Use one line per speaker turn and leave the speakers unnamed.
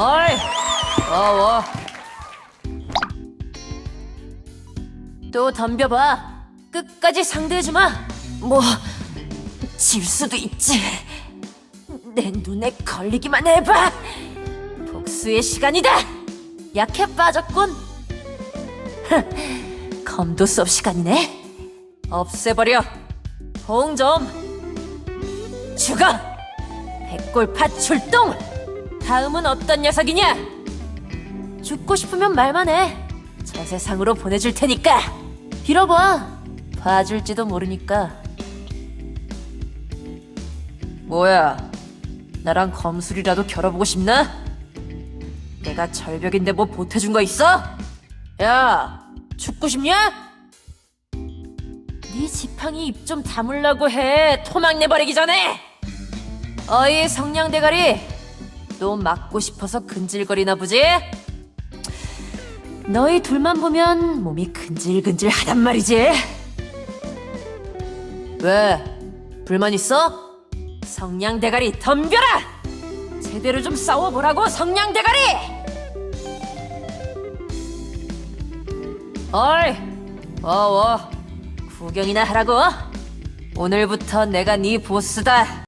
어이, 와, 와. 또 덤벼봐. 끝까지 상대해주마. 뭐, 질 수도 있지. 내 눈에 걸리기만 해봐. 복수의 시간이다. 약해 빠졌군. 흥, 검도 수업 시간이네. 없애버려. 홍점. 죽어. 백골파 출동. 다음은 어떤 녀석이냐? 죽고 싶으면 말만 해. 저 세상으로 보내줄 테니까. 빌어봐. 봐줄지도 모르니까. 뭐야? 나랑 검술이라도 겨뤄보고 싶나? 내가 절벽인데 뭐 보태준 거 있어? 야, 죽고 싶냐? 네 지팡이 입 좀 다물라고 해. 토막 내버리기 전에. 어이 성냥 대가리, 또 맞고 싶어서 근질거리나 보지? 너희 둘만 보면 몸이 근질근질하단 말이지. 왜? 불만 있어? 성냥 대가리 덤벼라! 제대로 좀 싸워보라고 성냥 대가리! 어이, 어워, 구경이나 하라고. 오늘부터 내가 네 보스다.